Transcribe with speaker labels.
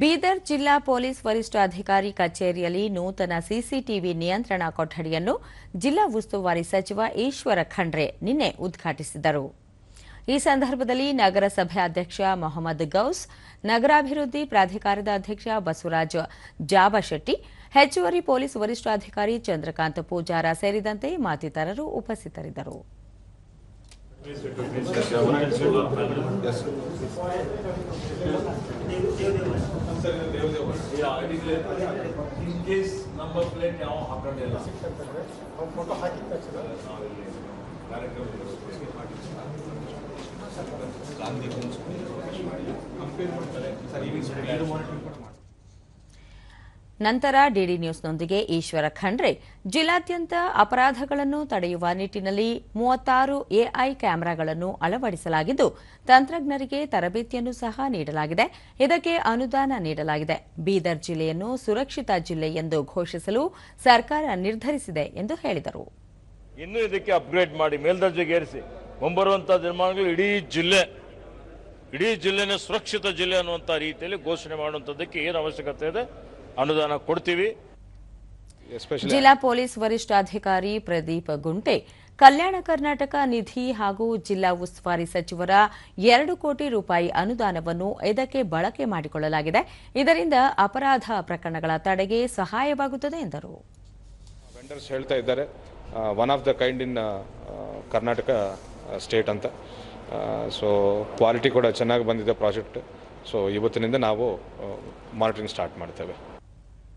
Speaker 1: ಬೀದರ್ ಜಿಲ್ಲಾ ಪೊಲೀಸ್ ವರಿಷ್ಠಾಧಿಕಾರಿ ಕಚೇರಿಯಲ್ಲಿ ನೂತನ ಸಿಸಿಟಿವಿ ನಿಯಂತ್ರಣ ಕೊಠಡಿಯನ್ನು ಜಿಲ್ಲಾ ಉಸ್ತುವಾರಿ ಸಚಿವ ಈಶ್ವರ ಖಂಡ್ರೆ ನಿನ್ನೆ ಉದ್ಘಾಟಿಸಿದರು. ಈ ಸಂದರ್ಭದಲ್ಲಿ ನಗರಸಭೆ ಅಧ್ಯಕ್ಷ ಮೊಹಮ್ಮದ್ ಗೌಸ್, ನಗರಾಭಿವೃದ್ಧಿ ಪ್ರಾಧಿಕಾರದ ಅಧ್ಯಕ್ಷ ಬಸವರಾಜ್ ಜಾಬಶೆಟ್ಟಿ ಹೆಚ್ಚುವರಿ ಪೊಲೀಸ್ ವರಿಷ್ಠಾಧಿಕಾರಿ ಚಂದ್ರಕಾಂತ್ ಪೂಜಾರ ಸೇರಿದಂತೆ ಮತ್ತಿತರರು ಉಪಸ್ಥಿತರಿದ್ದರು.
Speaker 2: Yeah, it is in case number plate now happened. Photo hacking that's Director. Gandhi
Speaker 3: Compare what? Sir,
Speaker 2: even
Speaker 1: ನಂತರ ಡಿಡಿ ನ್ಯೂಸ್ನೊಂದಿಗೆ ಈಶ್ವರ ಖಂಡ್ರೆ. ಜಿಲ್ಲಾದ್ಯಂತ ಅಪರಾಧಗಳನ್ನು ತಡೆಯುವ ನಿಟ್ಟಿನಲ್ಲಿ ಮೂವತ್ತಾರು ಎಐ ಕ್ಯಾಮೆರಾಗಳನ್ನು ಅಳವಡಿಸಲಾಗಿದ್ದು, ತಂತ್ರಜ್ಞರಿಗೆ ತರಬೇತಿಯನ್ನು ಸಹ ನೀಡಲಾಗಿದೆ. ಇದಕ್ಕೆ ಅನುದಾನ ನೀಡಲಾಗಿದೆ. ಬೀದರ್ ಜಿಲ್ಲೆಯನ್ನು ಸುರಕ್ಷಿತ ಜಿಲ್ಲೆ ಎಂದು ಘೋಷಿಸಲು ಸರ್ಕಾರ ನಿರ್ಧರಿಸಿದೆ ಎಂದು ಹೇಳಿದರು.
Speaker 2: ಇನ್ನು ಇದಕ್ಕೆ ಅಪ್ಗ್ರೇಡ್ ಮಾಡಿ ಮೇಲ್ದರ್ಜೆಗೇರಿಸಿ ಮುಂಬರುವಂತಹ ದಿನಮಾನಗಳು ಇಡೀ ಜಿಲ್ಲೆ, ಇಡೀ ಜಿಲ್ಲೆನ ಸುರಕ್ಷಿತ ಜಿಲ್ಲೆ ಅನ್ನುವಂಥ ರೀತಿಯಲ್ಲಿ ಘೋಷಣೆ ಮಾಡುವಂಥದ್ದಕ್ಕೆ ಏನು ಅವಶ್ಯಕತೆ ಇದೆ? ಅನುದಾನ ಕೊಡ್ತೀವಿ.
Speaker 3: ಜಿಲ್ಲಾ
Speaker 1: ಪೊಲೀಸ್ ವರಿಷ್ಠಾಧಿಕಾರಿ ಪ್ರದೀಪ್ ಗುಂಟೆ ಕಲ್ಯಾಣ ಕರ್ನಾಟಕ ನಿಧಿ ಹಾಗೂ ಜಿಲ್ಲಾ ಉಸ್ತುವಾರಿ ಸಚಿವರ ಎರಡು ಕೋಟಿ ರೂಪಾಯಿ ಅನುದಾನವನ್ನು ಇದಕ್ಕೆ ಬಳಕೆ ಮಾಡಿಕೊಳ್ಳಲಾಗಿದೆ. ಇದರಿಂದ ಅಪರಾಧ ಪ್ರಕರಣಗಳ ತಡೆಗೆ ಸಹಾಯವಾಗುತ್ತದೆ ಎಂದರು.
Speaker 3: ವೆಂಡರ್ಸ್ ಹೇಳ್ತಾ ಇದ್ದಾರೆ one of the kind in Karnataka state ಅಂತ. ಸೊ ಕ್ವಾಲಿಟಿ ಕೂಡ ಚೆನ್ನಾಗಿ ಬಂದಿದೆ ಪ್ರಾಜೆಕ್ಟ್ ಸೊ ಇವತ್ತಿನಿಂದ ನಾವು ಮಾನಿಟರಿಂಗ್ ಸ್ಟಾರ್ಟ್ ಮಾಡ್ತೇವೆ.